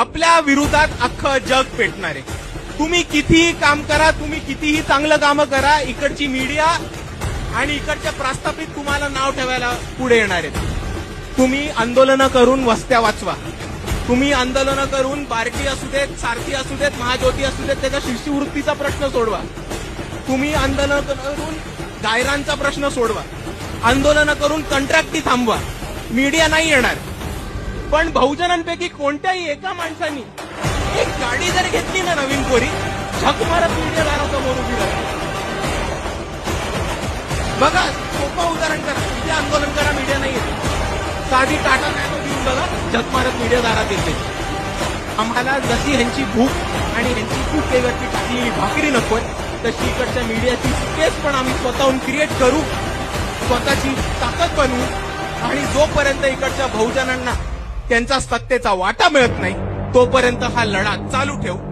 आपल्या विरोधात अख्खं जग पेटणार आहे. तुम्ही कितीही काम करा तुम्ही कितीही चांगलं कामं करा इकडची मीडिया आणि इकडच्या प्रस्थापित तुम्हाला नाव ठेवायला पुढे येणार आहेत. तुम्ही आंदोलनं करून वस्त्या वाचवा. तुम्ही आंदोलनं करून बार्टी असू देत सारथी असू देत महाज्योती असू देत त्याच्या शिष्यवृत्तीचा प्रश्न सोडवा. तुम्ही आंदोलन करून गायरांचा प्रश्न सोडवा. आंदोलनं करून कंत्राक्टी थांबवा. मीडिया नाही येणार. पण बहुजनांपैकी कोणत्याही एका माणसानी एक गाडी जर घेतली ना नवीन कोरी झक मारत मीडिया दारासमोर उभी राहते बघा सोपं उदाहरण करा. तिथे आंदोलन करा मीडिया नाही येते. साधी टाटा नॅनो घेऊन बघा झक मारत मीडिया दारात येते. आम्हाला जशी ह्यांची भूक आणि ह्यांची भूकेवरती टाकलेली भाकरी नकोय तशी इकडच्या मीडियाची स्पेस पण आम्ही स्वतःहून क्रिएट करू स्वतःची ताकद बनवू आणि जोपर्यंत इकडच्या बहुजनांना त्यांचा सत्तेचा वाटा मिळत नाही. तोपर्यंत हा लढा चालू ठेवू.